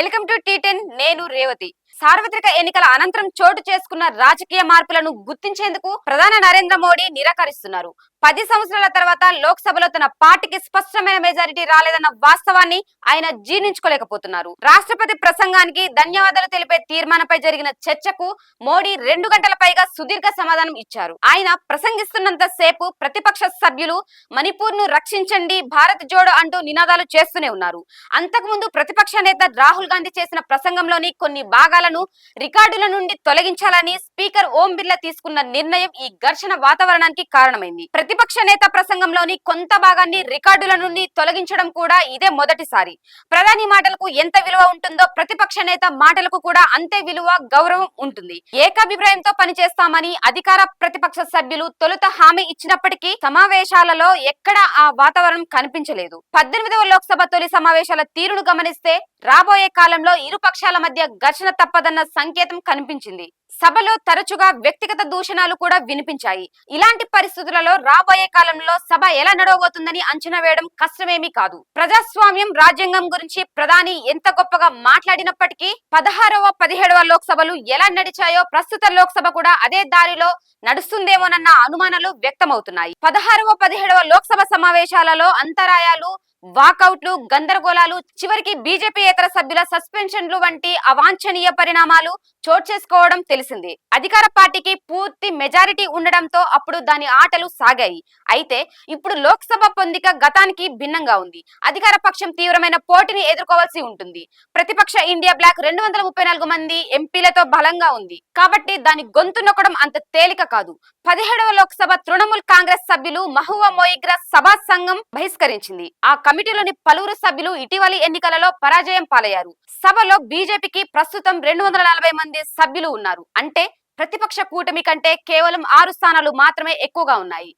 Welcome to tea ten నేను రేవతి. సార్వత్రిక ఎన్నికల అనంతరం చోటు చేసుకున్న రాజకీయ మార్పులను గుర్తించేందుకు ప్రధాని నరేంద్ర మోడీ నిరాకరిస్తున్నారు. పది సంవత్సరాల తర్వాత లోక్సభలో తన పార్టీకి స్పష్టమైన మెజారిటీ రాలేదన్న వాస్తవాన్ని ఆయన జీర్ణించుకోలేకపోతున్నారు. రాష్ట్రపతి ప్రసంగానికి ధన్యవాదాలు తెలిపే తీర్మానంపై జరిగిన చర్చకు మోడీ రెండు గంటల పైగా సుదీర్ఘ సమాధానం ఇచ్చారు. ఆయన ప్రసంగిస్తున్నంత సేపు ప్రతిపక్ష సభ్యులు మణిపూర్ను రక్షించండి భారత్ జోడో అంటూ నినాదాలు చేస్తూనే ఉన్నారు. అంతకుముందు ప్రతిపక్ష నేత రాహుల్ గాంధీ చేసిన ప్రసంగంలోని కొన్ని భాగాలను రికార్డుల నుండి తొలగించాలని స్పీకర్ ఓం బిర్లా తీసుకున్న నిర్ణయం ఈ ఘర్షణ వాతావరణానికి కారణమైంది. ప్రతిపక్ష నేత ప్రసంగంలోని కొంత భాగాన్ని రికార్డుల నుండి తొలగించడం కూడా ఇదే మొదటిసారి. ప్రధాని మాటలకు ఎంత విలువ ఉంటుందో ప్రతిపక్ష నేత మాటలకు కూడా అంతే విలువ గౌరవం ఉంటుంది. ఏకాభిప్రాయంతో పనిచేస్తామని అధికార ప్రతిపక్ష సభ్యులు తొలుత హామీ ఇచ్చినప్పటికీ సమావేశాలలో ఎక్కడ ఆ వాతావరణం కనిపించలేదు. పద్దెనిమిదవ లోక్సభ తొలి సమావేశాల తీరును గమనిస్తే రాబోయే కాలంలో ఇరు పక్షాల మధ్య ఘర్షణ తప్పదన్న సంకేతం కనిపించింది. సభలో తరచుగా వ్యక్తిగత దూషణాలు కూడా వినిపించాయి. ఇలాంటి పరిస్థితులలో రాబోయే కాలంలో సభ ఎలా నడవబోతుందని అంచనా వేయడం కష్టమేమీ కాదు. ప్రజాస్వామ్యం రాజ్యాంగం గురించి ప్రధాని ఎంత గొప్పగా మాట్లాడినప్పటికీ పదహారవ పదిహేడవ లోక్సభలు ఎలా నడిచాయో ప్రస్తుత లోక్సభ కూడా అదే దారిలో నడుస్తుందేమోనన్న అనుమానాలు వ్యక్తమవుతున్నాయి. పదహారవ పదిహేడవ లోక్సభ సమావేశాలలో అంతరాయాలు వాకౌట్లు గందరగోళాలు చివరికి బీజేపీ ఇతర సభ్యుల సస్పెన్షన్లు వంటి అవాంఛనీయ పరిణామాలు చోటు చేసుకోవడం తెలిసింది. అధికార పార్టీకి పూర్తి మెజారిటీ ఉండడంతో అప్పుడు దాని ఆటలు సాగాయి. అయితే ఇప్పుడు లోక్సభ పొందిక గతానికి భిన్నంగా ఉంది. అధికార పక్షం తీవ్రమైన పోటీని ఎదుర్కోవాల్సి ఉంటుంది. ప్రతిపక్ష ఇండియా బ్లాక్ రెండు వందల ముప్పై నాలుగు మంది ఎంపీలతో బలంగా ఉంది. కాబట్టి దాని గొంతు నొక్కడం అంత తేలిక కాదు. పదిహేడవ లోక్సభ తృణమూల్ కాంగ్రెస్ సభ్యులు మహువా మోయిగ్రా సభా సంఘం బహిష్కరించింది. ఆ కమిటీలోని పలువురు సభ్యులు ఇటీవలి ఎన్నికలలో పరాజయం పాలయ్యారు. సభలో బీజేపీకి ప్రస్తుతం రెండు వందల నలభై మంది సభ్యులు ఉన్నారు. అంటే ప్రతిపక్ష కూటమి కంటే కేవలం ఆరు స్థానాలు మాత్రమే ఎక్కువగా ఉన్నాయి.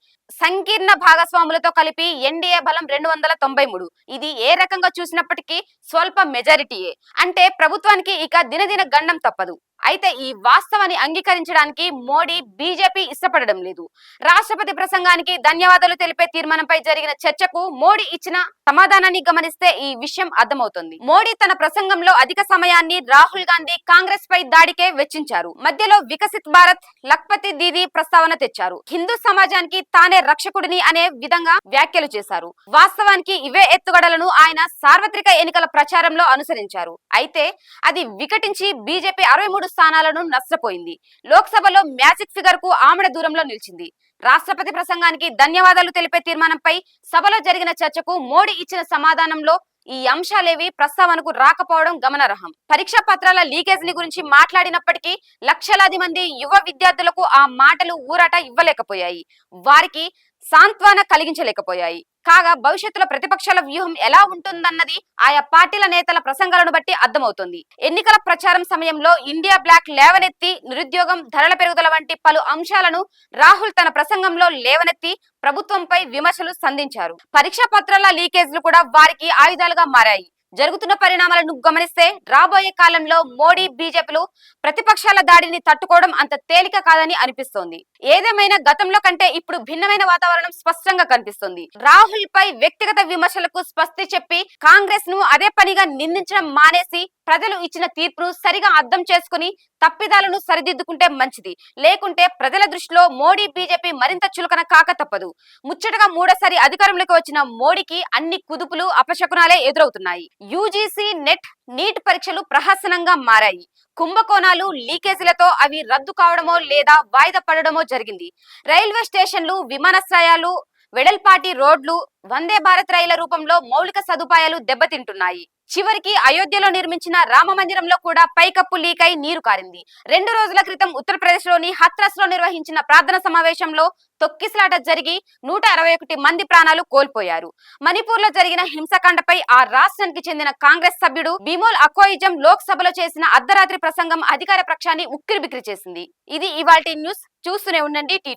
సంకీర్ణ భాగస్వాములతో కలిపి ఎన్డీఏ బలం రెండు వందల తొంభై మూడు. ఇది ఏ రకంగా చూసినప్పటికీ స్వల్ప మెజారిటీయే. అంటే ప్రభుత్వానికి ఇక దినదిన గండం తప్పదు. అయితే ఈ వాస్తవాన్ని అంగీకరించడానికి మోడీ బీజేపీ ఇష్టపడడం లేదు. రాష్ట్రపతి ప్రసంగానికి ధన్యవాదాలు తెలిపే తీర్మానంపై జరిగిన చర్చకు మోడీ ఇచ్చిన సమాధానాన్ని గమనిస్తే ఈ విషయం అర్థమవుతుంది. మోడీ తన ప్రసంగంలో అధిక సమయాన్ని రాహుల్ గాంధీ కాంగ్రెస్ పై దాడికే వెచ్చించారు. మధ్యలో వికసిత్ భారత్ లక్పతి దీది ప్రస్తావన తెచ్చారు. హిందూ సమాజానికి తాను రక్షకుడిని అనే విధంగా వ్యాఖ్యలు చేశారు. వాస్తవానికి ఇవే ఎత్తుగడలను ఆయన సార్వత్రిక ఎన్నికల ప్రచారంలో అనుసరించారు. అయితే అది వికటించి బీజేపీ అరవై మూడు స్థానాలను నష్టపోయింది. లోక్సభలో మ్యాజిక్ ఫిగర్కు ఆమడ దూరంలో నిలిచింది. రాష్ట్రపతి ప్రసంగానికి ధన్యవాదాలు తెలిపే తీర్మానంపై సభలో జరిగిన చర్చకు మోడీ ఇచ్చిన సమాధానంలో ఈ అంశాలేవి ప్రస్తావనకు రాకపోవడం గమనార్హం. పరీక్షా పత్రాల లీకేజ్ని గురించి మాట్లాడినప్పటికీ లక్షలాది మంది యువ విద్యార్థులకు ఆ మాటలు ఊరాట ఇవ్వలేకపోయాయి. వారికి సాంత్వన కలిగించలేకపోయాయి. కాగా భవిష్యత్తులో ప్రతిపక్షాల వ్యూహం ఎలా ఉంటుందన్నది ఆయా పార్టీల నేతల ప్రసంగాలను బట్టి అర్థమవుతుంది. ఎన్నికల ప్రచారం సమయంలో ఇండియా బ్లాక్ లేవనెత్తి నిరుద్యోగం ధరల పెరుగుదల వంటి పలు అంశాలను రాహుల్ తన ప్రసంగంలో లేవనెత్తి ప్రభుత్వంపై విమర్శలు సంధించారు. పరీక్షా పత్రాల లీకేజ్లు కూడా వారికి ఆయుధాలుగా మారాయి. జరుగుతున్న పరిణామాలను గమనిస్తే రాబోయే కాలంలో మోడీ బీజేపీలు ప్రతిపక్షాల దాడిని తట్టుకోవడం అంత తేలిక కాదని అనిపిస్తోంది. ఏదేమైనా గతంలో కంటే ఇప్పుడు భిన్నమైన వాతావరణం స్పష్టంగా కనిపిస్తుంది. రాహుల్ పై వ్యక్తిగత విమర్శలకు స్పష్టి చెప్పి కాంగ్రెస్ను అదే పనిగా నిందించడం మానేసి ప్రజలు ఇచ్చిన తీర్పును సరిగా అర్థం చేసుకుని తప్పిదాలను సరిదిద్దుకుంటే మంచిది. లేకుంటే ప్రజల దృష్టిలో మోడీ బీజేపీ మరింత చులకన కాక తప్పదు. ముచ్చటగా మూడోసారి అధికారంలోకి వచ్చిన మోడీకి అన్ని కుదుపులు అపశకునాలే ఎదురవుతున్నాయి. యూజీసీ నెట్ నీట్ పరీక్షలు ప్రహసనంగా మారాయి. కుంభకోణాలు లీకేజీలతో అవి రద్దు కావడమో లేదా వాయిదా పడడమో జరిగింది. రైల్వే స్టేషన్లు విమానాశ్రయాలు వెడల్పాటి రోడ్లు వందే భారత్ రైళ్ళ రూపంలో మౌలిక సదుపాయాలు దెబ్బతింటున్నాయి. చివరికి అయోధ్యలో నిర్మించిన రామ మందిరంలో కూడా పైకప్పు లీక్ అయి నీరు కారింది. రెండు రోజుల క్రితం ఉత్తరప్రదేశ్లోని హత్రస్లో నిర్వహించిన ప్రార్థన సమావేశంలో తొక్కిసలాట జరిగి నూట అరవై ఒకటి మంది ప్రాణాలు కోల్పోయారు. మణిపూర్లో జరిగిన హింసకాండపై ఆ రాష్ట్రానికి చెందిన కాంగ్రెస్ సభ్యుడు బిమోల్ అకోయిజం లోక్ సభలో చేసిన అర్ధరాత్రి ప్రసంగం అధికార పక్షాన్ని ఉక్కిరిబిక్కిరి చేసింది. ఇది ఇవాల్టి న్యూస్. చూస్తూనే ఉండండి టీ